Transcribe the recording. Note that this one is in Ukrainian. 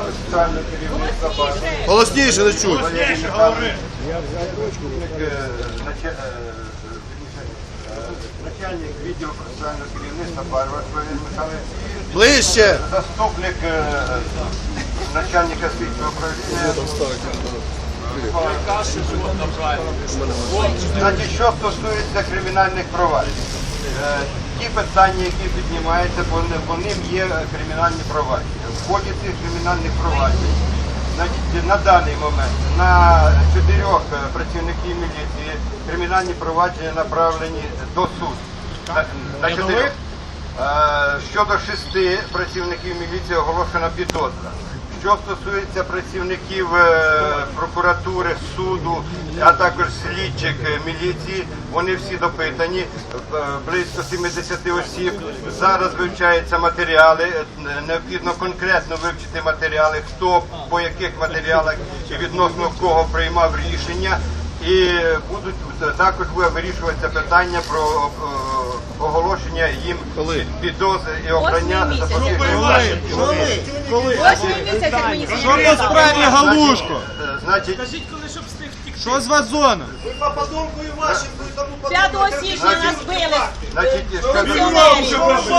нами соціального керівництва партії. Голосніше не чуть. Валерій Михайлович, е, е, е, начальник відділу процесуального керівництва Валерій і Ближче. заступник начальника слідчого управління. Значить, що стосується кримінальних проваджень, ті питання, які піднімаються, по, по ним є кримінальні провадження. В ході цих кримінальних проваджень, значить, на даний момент на чотирьох е, працівників міліції кримінальні провадження направлені до суду. На, на чотирьох. Е, Щодо шести працівників міліції оголошена підозра. Що стосується працівників е, прокуратури, суду, а також слідчих е, міліції, вони всі допитані, е, близько 70 осіб. Зараз вивчаються матеріали. Необхідно конкретно вивчити матеріали, хто по яких матеріалах і відносно кого приймав рішення. І будуть також буде вирішуватися питання про е, їм Коли? підозри і обрання місяць. Восьмий як мені Що по справі Галушко? Значить, Що з вазоном? П'ятого січня нас били. значить, що Пенсіонерів.